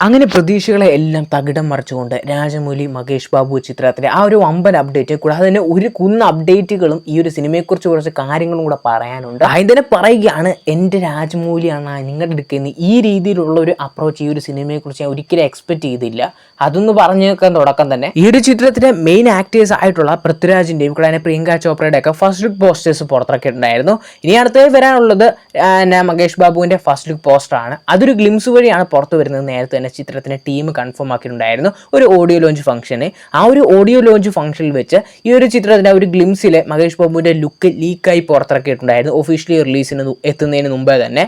അങ്ങനെ പ്രതീക്ഷകളെ എല്ലാം തകിടം മറിച്ചുകൊണ്ട് രാജമൗലി മകേഷ് ബാബു ചിത്രത്തിലെ ആ ഒരു അമ്പൽ അപ്ഡേറ്റ് കൂടാതെ തന്നെ ഒരു കുന്ന അപ്ഡേറ്റുകളും ഈ ഒരു സിനിമയെക്കുറിച്ച് കുറച്ച് കാര്യങ്ങളും കൂടെ പറയാനുണ്ട്. ആദ്യം തന്നെ പറയുകയാണ് എന്റെ രാജമൗലിയാണ് നിങ്ങളുടെ എടുക്കുന്ന ഈ രീതിയിലുള്ള ഒരു അപ്രോച്ച് ഈ ഒരു സിനിമയെക്കുറിച്ച് ഞാൻ ഒരിക്കലും എക്സ്പെക്ട് ചെയ്തില്ല. അതൊന്ന് പറഞ്ഞു വെക്കാൻ തുടക്കം തന്നെ. ഈ ഒരു ചിത്രത്തിലെ മെയിൻ ആക്ടേഴ്സ് ആയിട്ടുള്ള പൃഥ്വിരാജിന്റെയും കൂടെ പ്രിയങ്ക ചോപ്രയുടെ ഒക്കെ ഫസ്റ്റ് ലുക്ക് പോസ്റ്റേഴ്സ് പുറത്തിറക്കിയിട്ടുണ്ടായിരുന്നു ഇനി അടുത്തത് വരാനുള്ളത് മകേഷ് ബാബുവിന്റെ ഫസ്റ്റ് ലുക്ക് പോസ്റ്റർ ആണ്. അതൊരു ഗ്ലിംസ് വഴിയാണ് പുറത്തു വരുന്നത് നേരത്തെ തന്നെ ചിത്രത്തിന്റെ ടീം കൺഫേം ആക്കിയിട്ടുണ്ടായിരുന്നു. ഒരു ഓഡിയോ ലോഞ്ച് ഫംഗ്ഷന് ആ ഒരു ഓഡിയോ ലോഞ്ച് ഫംഗ്ഷനിൽ വെച്ച് ഈ ഒരു ചിത്രത്തിന്റെ ഒരു ഗ്ലിംസിൽ മകേഷ് ബാബുവിന്റെ ലുക്ക് ലീക്കായി പുറത്തിറക്കിയിട്ടുണ്ടായിരുന്നു. ഒഫീഷ്യലി റിലീസിന് എത്തുന്നതിന് മുമ്പേ തന്നെ.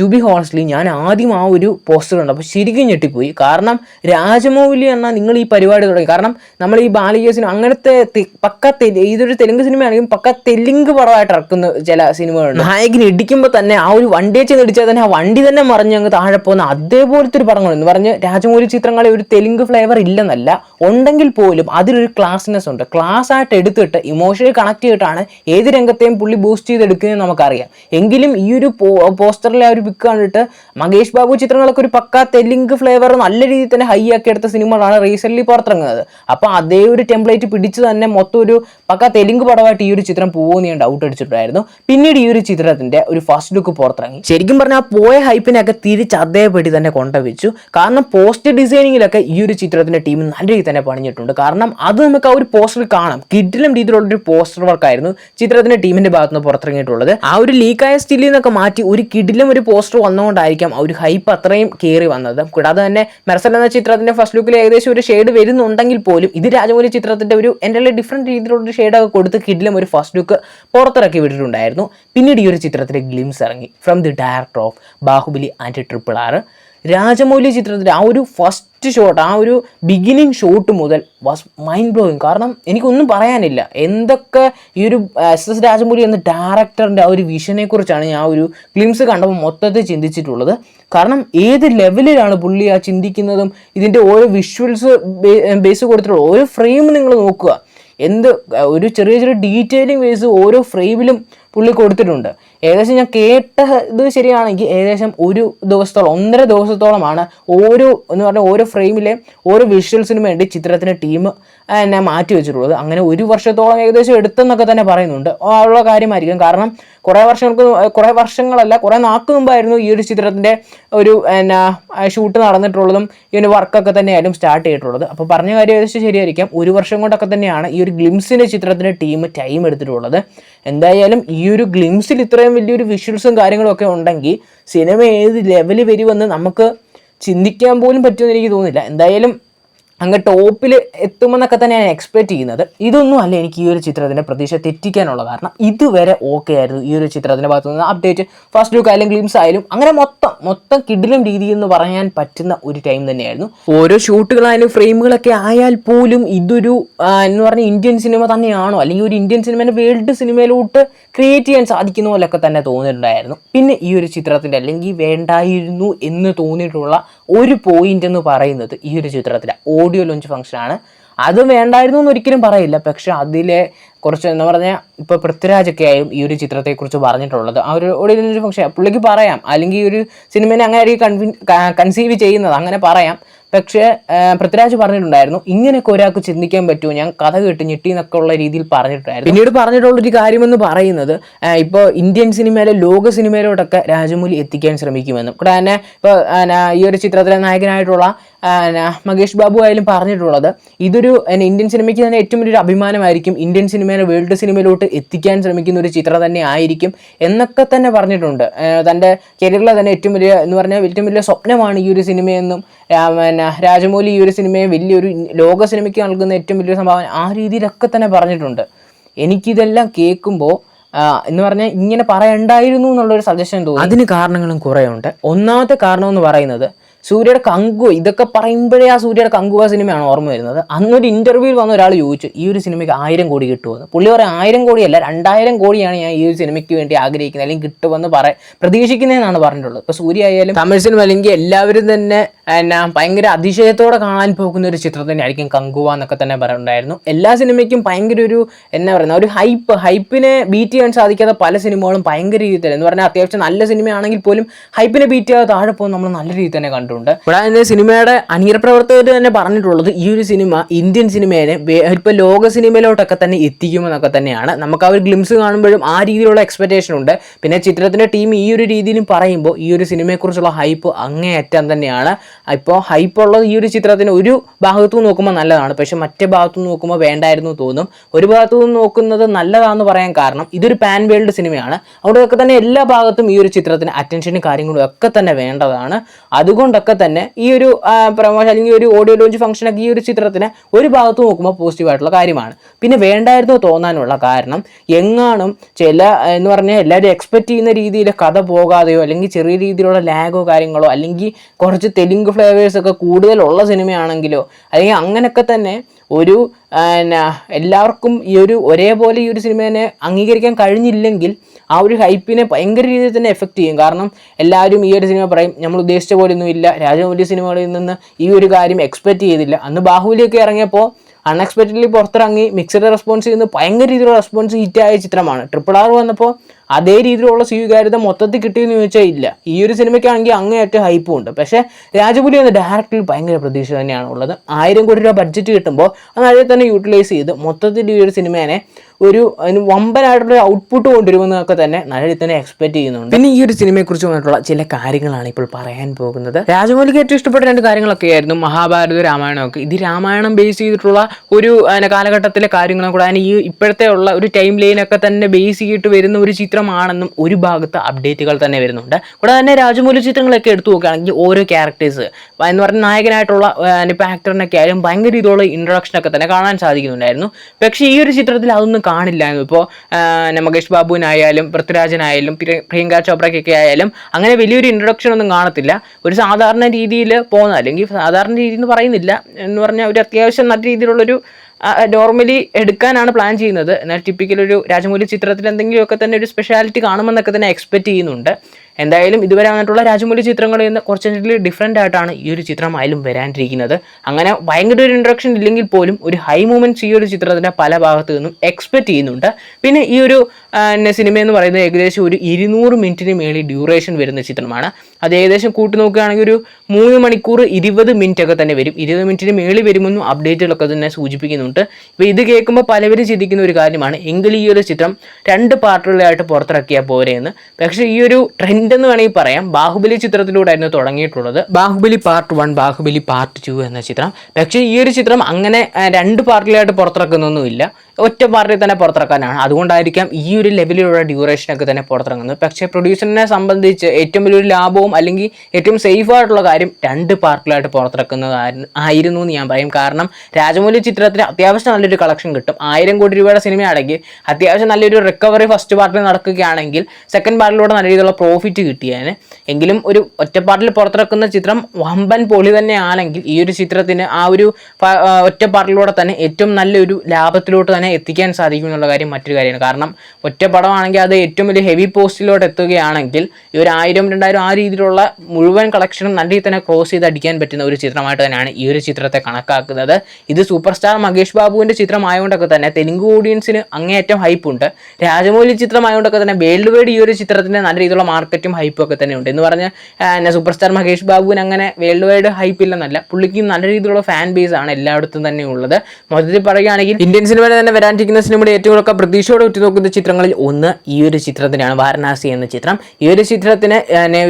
ടു ബി ഹോണസ്റ്റ്ലി ഞാൻ ആദ്യം ആ ഒരു പോസ്റ്റർ കണ്ടപ്പോൾ ശരിക്കും ഞെട്ടിപ്പോയി. കാരണം രാജമൗലി എന്ന നിങ്ങൾ ഈ പരിപാടി തുടങ്ങി. കാരണം നമ്മൾ ഈ ബാലികേസിനും അങ്ങനത്തെ തെ- പക്ക ഇതൊരു തെലുങ്ക് സിനിമയാണെങ്കിലും പക്ക തെലുങ്ക് പടമായിട്ട് ഇറക്കുന്ന ചില സിനിമകളുണ്ട്. നായകൻ ഇടിക്കുമ്പോൾ തന്നെ ആ ഒരു വണ്ടിയെ ചെന്ന് ഇടിച്ചാൽ തന്നെ ആ വണ്ടി തന്നെ മറിഞ്ഞ് അങ്ങ് താഴെ പോകുന്ന അതേപോലത്തെ ഒരു പടങ്ങൾ എന്ന് പറഞ്ഞ് രാജമൗലി ചിത്രങ്ങളെ ഒരു തെലുങ്ക് ഫ്ലേവർ ഇല്ലെന്നല്ല. ഉണ്ടെങ്കിൽ പോലും അതിലൊരു ക്ലാസ്നെസ് ഉണ്ട്. ക്ലാസ് ആയിട്ട് എടുത്തിട്ട് ഇമോഷണലി കണക്ട് ചെയ്തിട്ടാണ് ഏത് രംഗത്തെയും പുള്ളി ബൂസ്റ്റ് ചെയ്തെടുക്കുന്നത് നമുക്കറിയാം. എങ്കിലും ഈ ഒരു പോസ്റ്ററിലെ ആ ഒരു പിക്ക് കണ്ടിട്ട് മകേഷ് ബാബു ചിത്രങ്ങളൊക്കെ ഒരു പക്ക തെലുങ്ക് ഫ്ലേവർ നല്ല രീതിയിൽ തന്നെ ഹൈ ആക്കി എടുത്ത സിനിമകളാണ് റീസെന്റ് പുറത്തിറങ്ങുന്നത്. അപ്പോൾ അതേ ഒരു ടെംപ്ലേറ്റ് പിടിച്ച് തന്നെ മൊത്തം ഒരു പക്ക തെലുങ്ക് പടമായിട്ട് ഈ ഒരു ചിത്രം പോകുമെന്ന് ഞാൻ ഡൗട്ട് അടിച്ചിട്ടുണ്ടായിരുന്നു. പിന്നീട് ഈ ഒരു ചിത്രത്തിന്റെ ഒരു ഫസ്റ്റ് ലുക്ക് പുറത്തിറങ്ങി. ശരിക്കും പറഞ്ഞാൽ പോയ ഹൈപ്പിനൊക്കെ തിരിച്ച് അതേപടി തന്നെ കൊണ്ടുവച്ചു. കാരണം പോസ്റ്റ് ഡിസൈനിങ്ങിലൊക്കെ ഈ ഒരു ചിത്രത്തിന്റെ ടീം നല്ല രീതിയിൽ തന്നെ പണിഞ്ഞിട്ടുണ്ട്. കാരണം അത് നമുക്ക് ആ ഒരു പോസ്റ്റർ കാണാം. കിഡിലും രീതിയിലുള്ള ഒരു പോസ്റ്റർ വർക്കായിരുന്നു ചിത്രത്തിന്റെ ടീമിന്റെ ഭാഗത്തുനിന്ന് പുറത്തിറങ്ങിയിട്ടുള്ളത്. ആ ഒരു ലീക്കായ സ്റ്റില്ലിൽ നിന്നൊക്കെ മാറ്റി ഒരു കിഡിലും ഒരു പോസ്റ്റർ വന്നുകൊണ്ടായിരിക്കാം ഒരു ഹൈപ്പ് അത്രയും കയറി വന്നത്. കൂടാതെ തന്നെ മെർസൽ എന്ന ചിത്രത്തിന്റെ ഫസ്റ്റ് ലുക്കിൽ ഏകദേശം ഒരു ഷെയ്ഡ് വരുന്നുണ്ടെങ്കിൽ പോലും ഇത് രാജമൗലി ചിത്രത്തിന്റെ ഒരു എന്റെ ഡിഫറെന്റ് രീതിയിലുള്ള ഒരു ഷെയ്ഡൊക്കെ കൊടുത്ത് കിഡിലും ഒരു ഫസ്റ്റ് ലുക്ക് പുറത്തിറക്കി വിട്ടിട്ടുണ്ടായിരുന്നു. പിന്നീട് ഈ ഒരു ചിത്രത്തിലെ ഗ്ലിംസ് ഇറങ്ങി. From the director of Baahubali and triple R Rajamouli ചിത്രത്തിന്റെ ആ ഒരു ഫസ്റ്റ് ഷോട്ട് ആ ഒരു ബിഗിനിങ് ഷോട്ട് മുതൽ വാസ് മൈൻഡ് ബ്ലോയിങ് കാരണം എനിക്കൊന്നും പറയാനില്ല. എന്തൊക്കെ ഈ ഒരു എസ് എസ് രാജമൗലി എന്ന ഡയറക്ടറിന്റെ ആ ഒരു വിഷനെക്കുറിച്ചാണ് ഞാൻ ഒരു ക്ലിംസ് കണ്ടപ്പോൾ മൊത്തത്തിൽ ചിന്തിച്ചിട്ടുള്ളത്. കാരണം ഏത് ലെവലിലാണ് പുള്ളി ആ ചിന്തിക്കുന്നതും ഇതിന്റെ ഓരോ വിഷ്വൽസ് ബേസ് കൊടുത്തിട്ടുള്ള ഓരോ ഫ്രെയിം നിങ്ങൾ നോക്കുക. എന്ത് ഒരു ചെറിയ ചെറിയ ഡീറ്റെയിലിംഗ് വേസ് ഓരോ ഫ്രെയിമിലും പുള്ളി കൊടുത്തിട്ടുണ്ട്. ഏകദേശം ഞാൻ കേട്ട ഇത് ശരിയാണെങ്കിൽ ഏകദേശം ഒരു ദിവസത്തോളം ഒന്നര ദിവസത്തോളമാണ് ഓരോ എന്ന് പറഞ്ഞാൽ ഓരോ ഫ്രെയിമിലെ ഓരോ വിഷ്വൽസിനും വേണ്ടി ചിത്രത്തിന് ടീം എന്നെ മാറ്റി വെച്ചിട്ടുള്ളത്. അങ്ങനെ ഒരു വർഷത്തോളം ഏകദേശം എടുത്തെന്നൊക്കെ തന്നെ പറയുന്നുണ്ട്. ഉള്ള കാര്യമായിരിക്കും. കാരണം കുറേ വർഷങ്ങൾക്ക് കുറേ വർഷങ്ങളല്ല കുറേ നാക്ക് മുമ്പായിരുന്നു ഈ ഒരു ചിത്രത്തിന്റെ ഒരു എന്നാ ഷൂട്ട് നടന്നിട്ടുള്ളതും ഈ ഒരു വർക്കൊക്കെ തന്നെയായാലും സ്റ്റാർട്ട് ചെയ്തിട്ടുള്ളത്. അപ്പോൾ പറഞ്ഞ കാര്യം ഏകദേശം ശരിയായിരിക്കാം. ഒരു വർഷം കൊണ്ടൊക്കെ തന്നെയാണ് ഈ ഒരു ഗ്ലിംസിന്റെ ചിത്രത്തിന്റെ ടീം ടൈം എടുത്തിട്ടുള്ളത്. എന്തായാലും ഈ ഒരു ഗ്ലിംസിൽ ഇത്രയും വലിയൊരു വിഷ്വൽസും കാര്യങ്ങളും ഒക്കെ ഉണ്ടെങ്കിൽ സിനിമ ഏത് ലെവലിൽ വരുമെന്ന് നമുക്ക് ചിന്തിക്കാൻ പോലും പറ്റുമെന്ന് എനിക്ക് തോന്നുന്നില്ല. എന്തായാലും അങ്ങ് ടോപ്പിൽ എത്തുമെന്നൊക്കെ ഞാൻ എക്സ്പെക്ട് ചെയ്യുന്നത്. ഇതൊന്നും അല്ല എനിക്ക് ഈ ഒരു ചിത്രത്തിന്റെ പ്രതീക്ഷ തെറ്റിക്കാനുള്ള കാരണം. ഇതുവരെ ഓക്കെ ആയിരുന്നു ഈ ഒരു ചിത്രത്തിന്റെ ഭാഗത്തു നിന്ന് അപ്ഡേറ്റ് ഫസ്റ്റ് ലുക്ക് ആയാലും ഗ്ലിംസ് ആയാലും അങ്ങനെ മൊത്തം മൊത്തം കിഡിലും രീതി എന്ന് പറയാൻ പറ്റുന്ന ഒരു ടൈം തന്നെയായിരുന്നു. ഓരോ ഷൂട്ടുകളായാലും ഫ്രെയിമുകളൊക്കെ ആയാൽ പോലും ഇതൊരു എന്ന് പറഞ്ഞ ഇന്ത്യൻ സിനിമ തന്നെയാണോ? അല്ലെങ്കിൽ ഒരു ഇന്ത്യൻ സിനിമേനെ വേൾഡ് സിനിമയിലോട്ട് ക്രിയേറ്റ് ചെയ്യാൻ സാധിക്കുന്ന പോലെയൊക്കെ തന്നെ തോന്നിയിട്ടുണ്ടായിരുന്നു പിന്നെ ഈ ഒരു ചിത്രത്തിന്റെ അല്ലെങ്കിൽ വേണ്ടായിരുന്നു എന്ന് തോന്നിയിട്ടുള്ള ഒരു പോയിന്റ് എന്ന് പറയുന്നത് ഈ ഒരു ചിത്രത്തിലെ ഓഡിയോ ലോഞ്ച് ഫംഗ്ഷനാണ് അത് വേണ്ടായിരുന്നു എന്ന് ഒരിക്കലും പറയില്ല. പക്ഷെ അതിലെ കുറച്ച് എന്ന് പറഞ്ഞാൽ ഇപ്പോൾ പൃഥ്വിരാജൊക്കെ ആയും ഈ ഒരു ചിത്രത്തെക്കുറിച്ച് പറഞ്ഞിട്ടുള്ളത്. ആ ഒരു ലോഞ്ച് ഫംഗ്ഷൻ പുള്ളിക്ക് പറയാം. അല്ലെങ്കിൽ ഈ ഒരു സിനിമേനെ അങ്ങനെ ആയിരിക്കും കൺസീവ് ചെയ്യുന്നത് അങ്ങനെ പറയാം. പക്ഷേ പൃഥ്വിരാജ് പറഞ്ഞിട്ടുണ്ടായിരുന്നു ഇങ്ങനെയൊക്കെ ഒരാൾക്ക് ചിന്തിക്കാൻ പറ്റുമോ ഞാൻ കഥ കേട്ട് ഞെട്ടി എന്നൊക്കെ ഉള്ള രീതിയിൽ പറഞ്ഞിട്ടുണ്ടായിരുന്നു. പിന്നീട് പറഞ്ഞിട്ടുള്ളൊരു കാര്യമെന്ന് പറയുന്നത് ഇപ്പോൾ ഇന്ത്യൻ സിനിമയിലെ ലോക സിനിമയിലോട്ടൊക്കെ രാജമൂലി എത്തിക്കാൻ ശ്രമിക്കുമെന്നും. കൂടെ തന്നെ ഇപ്പോൾ ഈ ഒരു ചിത്രത്തിലെ നായകനായിട്ടുള്ള മഹേഷ് ബാബു ആയാലും പറഞ്ഞിട്ടുള്ളത് ഇതൊരു ഇന്ത്യൻ സിനിമയ്ക്ക് തന്നെ ഏറ്റവും വലിയൊരു അഭിമാനമായിരിക്കും. ഇന്ത്യൻ സിനിമയെ വേൾഡ് സിനിമയിലോട്ട് എത്തിക്കാൻ ശ്രമിക്കുന്ന ഒരു ചിത്രം തന്നെ ആയിരിക്കും എന്നൊക്കെ തന്നെ പറഞ്ഞിട്ടുണ്ട്. തന്റെ കരിയറിലെ തന്നെ ഏറ്റവും വലിയ എന്ന് പറഞ്ഞാൽ ഏറ്റവും വലിയ സ്വപ്നമാണ് ഈ ഒരു സിനിമയെന്നും പിന്നെ രാജമൗലി ഈ ഒരു സിനിമയെ വലിയൊരു ലോക സിനിമയ്ക്ക് നൽകുന്ന ഏറ്റവും വലിയൊരു സംഭാവന ആ രീതിയിലൊക്കെ തന്നെ പറഞ്ഞിട്ടുണ്ട്. എനിക്കിതെല്ലാം കേൾക്കുമ്പോൾ എന്ന് പറഞ്ഞാൽ ഇങ്ങനെ പറയണ്ടായിരുന്നു എന്നുള്ളൊരു സജഷൻ തോന്നുന്നു അതിന് കാരണങ്ങളും കുറേ ഉണ്ട് ഒന്നാമത്തെ കാരണം എന്ന് പറയുന്നത് സൂര്യയുടെ കങ്കു ഇതൊക്കെ പറയുമ്പോഴേ ആ സൂര്യയുടെ കങ്കുവ സിനിമയാണ് ഓർമ്മ വരുന്നത്. അന്നൊരു ഇന്റർവ്യൂവിൽ വന്ന ഒരാൾ ചോദിച്ചു ഈ ഒരു സിനിമയ്ക്ക് ആയിരം കോടി കിട്ടുമെന്ന് പുള്ളി പറയാം ആയിരം കോടിയല്ല രണ്ടായിരം കോടിയാണ് ഞാൻ ഈ ഒരു സിനിമയ്ക്ക് വേണ്ടി ആഗ്രഹിക്കുന്നത് അല്ലെങ്കിൽ കിട്ടുമെന്ന് പറ പ്രതീക്ഷിക്കുന്നതെന്നാണ് പറഞ്ഞിട്ടുള്ളത്. ഇപ്പോൾ സൂര്യ ആയാലും തമിഴ് സിനിമ അല്ലെങ്കിൽ എല്ലാവരും തന്നെ എന്നാ ഭയങ്കര അതിശയത്തോടെ കാണാൻ പോകുന്ന ഒരു ചിത്രം തന്നെയായിരിക്കും കങ്കുവ എന്നൊക്കെ തന്നെ പറയുന്നുണ്ടായിരുന്നു. എല്ലാ സിനിമയ്ക്കും ഭയങ്കര ഒരു എന്നാ പറയുന്ന ഒരു ഹൈപ്പ് ഹൈപ്പിനെ ബീറ്റ് ചെയ്യാൻ സാധിക്കാത്ത പല സിനിമകളും ഭയങ്കര രീതിയിൽ തന്നെ. എന്ന് പറഞ്ഞാൽ അത്യാവശ്യം നല്ല സിനിമയാണെങ്കിൽ പോലും ഹൈപ്പിനെ ബീറ്റ് ചെയ്യാതെ താഴെ പോകും നമ്മൾ നല്ല രീതിയിൽ തന്നെ കണ്ടിട്ടുണ്ട്. ഇവിടെ സിനിമയുടെ അനിയർ പ്രവർത്തകർ തന്നെ പറഞ്ഞിട്ടുള്ളത് ഈ ഒരു സിനിമ ഇന്ത്യൻ സിനിമയെ ഇപ്പോൾ ലോക സിനിമയിലോട്ടൊക്കെ തന്നെ എത്തിക്കുമെന്നൊക്കെ തന്നെയാണ്. നമുക്ക് ആ ഒരു ഗ്ലിംസ് കാണുമ്പോഴും ആ രീതിയിലുള്ള എക്സ്പെക്റ്റേഷൻ ഉണ്ട്. പിന്നെ ചിത്രത്തിന്റെ ടീം ഈ ഒരു രീതിയിലും പറയുമ്പോൾ ഈ ഒരു സിനിമയെക്കുറിച്ചുള്ള ഹൈപ്പ് അങ്ങേയറ്റം തന്നെയാണ്. ഇപ്പോൾ ഹൈപ്പ് ഉള്ള ഈ ഒരു ചിത്രത്തിന് ഒരു ഭാഗത്തു നോക്കുമ്പോൾ നല്ലതാണ്. പക്ഷേ മറ്റേ ഭാഗത്തു നോക്കുമ്പോൾ വേണ്ടായിരുന്നു തോന്നും. ഒരു ഭാഗത്തു നിന്ന് നോക്കുന്നത് നല്ലതാണെന്ന് പറയാൻ കാരണം ഇതൊരു പാൻ വേൾഡ് സിനിമയാണ് അവിടെയൊക്കെ തന്നെ എല്ലാ ഭാഗത്തും ഈ ഒരു ചിത്രത്തിന് അറ്റൻഷനും കാര്യങ്ങളും ഒക്കെ തന്നെ വേണ്ടതാണ്. അതുകൊണ്ടൊക്കെ തന്നെ ഈ ഒരു പ്രമോഷൻ അല്ലെങ്കിൽ ഒരു ഓഡിയോ ലോഞ്ച് ഫംഗ്ഷനൊക്കെ ഈ ഒരു ചിത്രത്തിന് ഒരു ഭാഗത്ത് നോക്കുമ്പോൾ പോസിറ്റീവായിട്ടുള്ള കാര്യമാണ്. പിന്നെ വേണ്ടായിരുന്നു തോന്നാനുള്ള കാരണം എങ്ങാനും ചില എന്ന് പറഞ്ഞാൽ എല്ലാവരും എക്സ്പെക്റ്റ് ചെയ്യുന്ന രീതിയിൽ കഥ പോകാതെയോ അല്ലെങ്കിൽ ചെറിയ രീതിയിലുള്ള ലാഗോ കാര്യങ്ങളോ അല്ലെങ്കിൽ കുറച്ച് തെലുങ്ക് ഫ്ലേവേഴ്സ് ഒക്കെ കൂടുതലുള്ള സിനിമയാണെങ്കിലോ അല്ലെങ്കിൽ അങ്ങനെയൊക്കെ തന്നെ ഒരു എന്നാ എല്ലാവർക്കും ഈ ഒരു ഒരേപോലെ ഈ ഒരു സിനിമേനെ അംഗീകരിക്കാൻ കഴിഞ്ഞില്ലെങ്കിൽ ആ ഒരു ഹൈപ്പിനെ ഭയങ്കര രീതിയിൽ തന്നെ എഫക്റ്റ് ചെയ്യും. കാരണം എല്ലാവരും ഈ ഒരു സിനിമ പറയും നമ്മൾ ഉദ്ദേശിച്ച പോലെയൊന്നും ഇല്ല രാജമൗലി സിനിമകളിൽ നിന്ന് ഈ ഒരു കാര്യം എക്സ്പെക്റ്റ് ചെയ്തില്ല. അന്ന് ബാഹുലിയൊക്കെ ഇറങ്ങിയപ്പോൾ അൺഎക്സ്പെക്റ്റഡ്ലി പുറത്തിറങ്ങി മിക്സഡ് റെസ്പോൺസ് ചെയ്യുന്ന. ഭയങ്കര രീതിയിലുള്ള റെസ്പോൺസ് ഹിറ്റായ ചിത്രമാണ്. ട്രിപ്പിൾ ആർ വന്നപ്പോൾ അതേ രീതിയിലുള്ള സ്വീകാര്യത മൊത്തത്തിൽ കിട്ടിയെന്ന് ചോദിച്ചാൽ ഇല്ല. ഈ ഒരു സിനിമയ്ക്കാണെങ്കിൽ അങ്ങേയറ്റം ഹൈപ്പും ഉണ്ട്. പക്ഷേ രാജപുലി എന്ന ഡയറക്ടറിൽ ഭയങ്കര പ്രതീക്ഷ തന്നെയാണ് ഉള്ളത് ആയിരം കോടി രൂപ ബഡ്ജറ്റ് കിട്ടുമ്പോൾ അത് അതിൽ തന്നെ യൂട്ടിലൈസ് ചെയ്ത് മൊത്തത്തിൽ ഈ ഒരു സിനിമേനെ ഒരു അതിന് വമ്പനായിട്ടുള്ള ഔട്ട്പുട്ട് കൊണ്ടുവരുമെന്നൊക്കെ തന്നെ നല്ല രീതി തന്നെ എക്സ്പെക്ട് ചെയ്യുന്നുണ്ട്. പിന്നെ ഈ ഒരു സിനിമയെ കുറിച്ച് വന്നിട്ടുള്ള ചില കാര്യങ്ങളാണ് ഇപ്പോൾ പറയാൻ പോകുന്നത്. രാജമൗലിക്ക് ഏറ്റവും ഇഷ്ടപ്പെട്ട രണ്ട് കാര്യങ്ങളൊക്കെ ആയിരുന്നു മഹാഭാരത രാമായണമൊക്കെ ഇത് രാമായണം ബേസ് ചെയ്തിട്ടുള്ള ഒരു കാലഘട്ടത്തിലെ കാര്യങ്ങളും കൂടെ അതിന് ഈ ഇപ്പോഴത്തെ ഉള്ള ഒരു ടൈം ലൈനൊക്കെ തന്നെ ബേസ് ചെയ്തിട്ട് വരുന്ന ഒരു ചിത്രമാണെന്നും ഒരു ഭാഗത്ത് അപ്ഡേറ്റുകൾ തന്നെ വരുന്നുണ്ട്. കൂടാതെ തന്നെ രാജമൗലി ചിത്രങ്ങളൊക്കെ എടുത്തു നോക്കുകയാണെങ്കിൽ ഓരോ ക്യാരക്ടേഴ്സ് എന്ന് പറഞ്ഞ നായകനായിട്ടുള്ള ഇപ്പോൾ ആക്ടറിനൊക്കെ ആയാലും ഭയങ്കര രീതിയിലുള്ള ഇൻട്രൊഡക്ഷനൊക്കെ തന്നെ കാണാൻ സാധിക്കുന്നുണ്ടായിരുന്നു. പക്ഷേ ഈ ഒരു ചിത്രത്തിൽ അതൊന്നും കാണില്ലായിരുന്നു ഇപ്പോൾ മകേഷ് ബാബുവിനായാലും പൃഥ്വിരാജനായാലും പ്രിയങ്ക ചോപ്രയ്ക്കൊക്കെ ആയാലും അങ്ങനെ വലിയൊരു ഇൻട്രൊഡക്ഷൻ ഒന്നും കാണത്തില്ല. ഒരു സാധാരണ രീതിയിൽ പോകുന്ന അല്ലെങ്കിൽ സാധാരണ രീതി എന്ന് പറയുന്നില്ല എന്ന് പറഞ്ഞാൽ ഒരു അത്യാവശ്യം നല്ല രീതിയിലുള്ളൊരു നോർമലി എടുക്കാനാണ് പ്ലാൻ ചെയ്യുന്നത്. എന്നാൽ ടിപ്പിക്കൽ ഒരു രാജമൂലി ചിത്രത്തിൽ എന്തെങ്കിലുമൊക്കെ തന്നെ ഒരു സ്പെഷ്യാലിറ്റി കാണുമെന്നൊക്കെ തന്നെ എക്സ്പെക്റ്റ് ചെയ്യുന്നുണ്ട്. എന്തായാലും ഇതുവരെ വന്നിട്ടുള്ള രാജമൗലി ചിത്രങ്ങളിൽ നിന്ന് കുറച്ച് ഡിഫറെന്റ് ആയിട്ടാണ് ഈ ഒരു ചിത്രമായാലും വരാനിരിക്കുന്നത്. അങ്ങനെ ഭയങ്കര ഒരു ഇൻട്രക്ഷൻ ഇല്ലെങ്കിൽ പോലും ഒരു ഹൈ മൂമെന്റ്സ് ഈ ഒരു ചിത്രത്തിന്റെ പല ഭാഗത്തു നിന്നും എക്സ്പെക്റ്റ് ചെയ്യുന്നുണ്ട്. പിന്നെ ഈ ഒരു സിനിമ എന്ന് പറയുന്നത് ഏകദേശം ഒരു ഇരുന്നൂറ് മിനിറ്റിന് മേളിൽ ഡ്യൂറേഷൻ വരുന്ന ചിത്രമാണ്. അത് ഏകദേശം കൂട്ടി നോക്കുകയാണെങ്കിൽ ഒരു മൂന്ന് മണിക്കൂർ ഇരുപത് മിനിറ്റ് ഒക്കെ തന്നെ വരും. ഇരുപത് മിനിറ്റിന് മേളിൽ വരുമെന്നും അപ്ഡേറ്റുകളൊക്കെ തന്നെ സൂചിപ്പിക്കുന്നുണ്ട്. ഇപ്പോൾ ഇത് കേൾക്കുമ്പോൾ പലവരും ചിന്തിക്കുന്ന ഒരു കാര്യമാണ് എങ്കിൽ ഈ ഒരു ചിത്രം രണ്ട് പാർട്ടുകളിലായിട്ട് പുറത്തിറക്കിയാൽ പോരെയെന്ന് പക്ഷേ ഈ ഒരു ട്രെൻഡ് എന്ന് വേണമെങ്കിൽ പറയാം. ബാഹുബലി ചിത്രത്തിലൂടെയായിരുന്നു തുടങ്ങിയിട്ടുള്ളത്. Baahubali part one Baahubali part two എന്ന ചിത്രം. പക്ഷേ ഈ ഒരു ചിത്രം അങ്ങനെ രണ്ട് പാർട്ടിലായിട്ട് പുറത്തിറക്കുന്നൊന്നുമില്ല. ഒറ്റ പാർട്ടി തന്നെ പുറത്തിറക്കാനാണ്. അതുകൊണ്ടായിരിക്കാം ഈ ഒരു ലെവലിലുള്ള ഡ്യൂറേഷനൊക്കെ തന്നെ പുറത്തിറങ്ങുന്നത്. പക്ഷേ പ്രൊഡ്യൂസറിനെ സംബന്ധിച്ച് ഏറ്റവും വലിയൊരു ലാഭവും അല്ലെങ്കിൽ ഏറ്റവും സേഫ് ആയിട്ടുള്ള കാര്യം രണ്ട് പാർട്ടിലായിട്ട് പുറത്തിറക്കുന്നത് ആയിരുന്നു എന്ന് ഞാൻ പറയും. കാരണം രാജമൗലി ചിത്രത്തിന് അത്യാവശ്യം നല്ലൊരു കളക്ഷൻ കിട്ടും. ആയിരം കോടി രൂപയുടെ സിനിമയാണെങ്കിൽ അത്യാവശ്യം നല്ലൊരു റിക്കവറി ഫസ്റ്റ് പാർട്ടിൽ നടക്കുകയാണെങ്കിൽ സെക്കൻഡ് പാർട്ടിലൂടെ നല്ല രീതിയിലുള്ള പ്രോഫിറ്റ് കിട്ടിയാണ് എങ്കിലും ഒരു ഒറ്റപ്പാട്ടിൽ പുറത്തിറക്കുന്ന ചിത്രം വമ്പൻ പൊളി തന്നെയാണെങ്കിൽ ഈ ഒരു ചിത്രത്തിന് ആ ഒരു ഒറ്റ പാർട്ടിലൂടെ തന്നെ ഏറ്റവും നല്ലൊരു ലാഭത്തിലോട്ട് തന്നെ തന്നെ എത്തിക്കാൻ സാധിക്കും എന്നുള്ള കാര്യം മറ്റൊരു കാര്യമാണ്. കാരണം ഒറ്റ പടമാണെങ്കിൽ അത് ഏറ്റവും വലിയ ഹെവി പോസ്റ്റിലോട്ട് എത്തുകയാണെങ്കിൽ ഈ ഒരു ആയിരം രണ്ടായിരം ആ രീതിയിലുള്ള മുഴുവൻ കളക്ഷനും നല്ല രീതിയിൽ തന്നെ ക്രോസ് ചെയ്ത് അടിക്കാൻ പറ്റുന്ന ഒരു ചിത്രമായിട്ട് തന്നെയാണ് ഈ ഒരു ചിത്രത്തെ കണക്കാക്കുന്നത്. ഇത് സൂപ്പർ സ്റ്റാർ മഹേഷ് ബാബുവിന്റെ ചിത്രമായതുകൊണ്ടൊക്കെ തന്നെ തെലുങ്ക് ഓഡിയൻസിന് അങ്ങേയറ്റം ഹൈപ്പ് ഉണ്ട്. രാജമൗലി ചിത്രമായതുകൊണ്ടൊക്കെ തന്നെ വേൾഡ് വൈഡ് ഈ ഒരു ചിത്രത്തിന് നല്ല രീതിയിലുള്ള മാർക്കറ്റും ഹൈപ്പും ഒക്കെ തന്നെ ഉണ്ട്. എന്ന് പറഞ്ഞാൽ സൂപ്പർ സ്റ്റാർ മഹേഷ് ബാബുവിന് അങ്ങനെ വേൾഡ് വൈഡ് ഹൈപ്പ് ഇല്ലെന്നല്ല പുള്ളിക്ക് നല്ല രീതിയിലുള്ള ഫാൻ ബേസ് ആണ് എല്ലായിടത്തും തന്നെ ഉള്ളത്. മൊത്തത്തിൽ പറയുകയാണെങ്കിൽ ഇന്ത്യൻ സിനിമയിൽ തന്നെ വരാനിരിക്കുന്ന സിനിമയുടെ ഏറ്റവും കൂടുതൽ പ്രതീക്ഷയോടെ ഉറ്റുനോക്കുന്ന ചിത്രങ്ങളിൽ ഒന്ന് ഈ ഒരു ചിത്രത്തിനാണ് വാരണാസി എന്ന ചിത്രം. ഈ ഒരു ചിത്രത്തിന്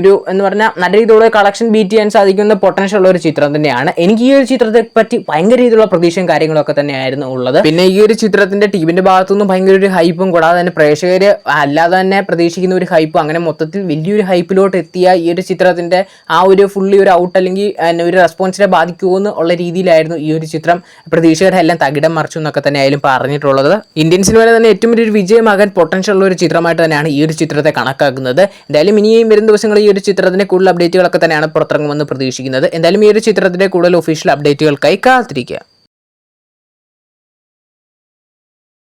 ഒരു എന്ന് പറഞ്ഞാൽ നല്ല രീതിയിലുള്ള കളക്ഷൻ ബീറ്റ് ചെയ്യാൻ സാധിക്കുന്ന പൊട്ടൻഷ്യൽ ഉള്ള ഒരു ചിത്രം തന്നെയാണ് എനിക്ക് ഈ ഒരു ചിത്രത്തെ പറ്റി ഭയങ്കര രീതിയിലുള്ള പ്രതീക്ഷയും കാര്യങ്ങളൊക്കെ തന്നെയായിരുന്നു ഉള്ളത്. പിന്നെ ഈ ഒരു ചിത്രത്തിന്റെ ടീമിന്റെ ഭാഗത്തുനിന്നും ഭയങ്കര ഒരു ഹൈപ്പും കൂടാതെ തന്നെ പ്രേക്ഷകർ അല്ലാതെ തന്നെ പ്രതീക്ഷിക്കുന്ന ഒരു ഹൈപ്പും അങ്ങനെ മൊത്തത്തിൽ വലിയൊരു ഹൈപ്പിലോട്ട് എത്തിയ ഈ ഒരു ചിത്രത്തിന്റെ ആ ഒരു ഫുള്ളി ഒരു ഔട്ട് അല്ലെങ്കിൽ ഒരു റെസ്പോൺസിനെ ബാധിക്കുമോ ഉള്ള രീതിയിലായിരുന്നു ഈ ഒരു ചിത്രം. പ്രതീക്ഷകരെല്ലാം തകിടം മറിച്ചു എന്നൊക്കെ തന്നെ ആയാലും പറഞ്ഞു പറഞ്ഞിട്ടുള്ളത്. ഇന്ത്യൻ സിനിമയിലെ തന്നെ ഏറ്റവും വലിയൊരു വിജയമാകാൻ പൊട്ടൻഷ്യൽ ഉള്ള ഒരു ചിത്രമായിട്ട് തന്നെയാണ് ഈ ഒരു ചിത്രത്തെ കണക്കാക്കുന്നത്. എന്തായാലും ഇനിയും വരും ദിവസങ്ങളിൽ ഈ ഒരു ചിത്രത്തിന്റെ കൂടുതൽ അപ്ഡേറ്റുകളൊക്കെ തന്നെയാണ് പുറത്തിറങ്ങുമെന്ന് പ്രതീക്ഷിക്കുന്നത്. എന്തായാലും ഈ ഒരു ചിത്രത്തിന്റെ കൂടുതൽ ഒഫീഷ്യൽ അപ്ഡേറ്റുകൾക്കായി കാത്തിരിക്കുക.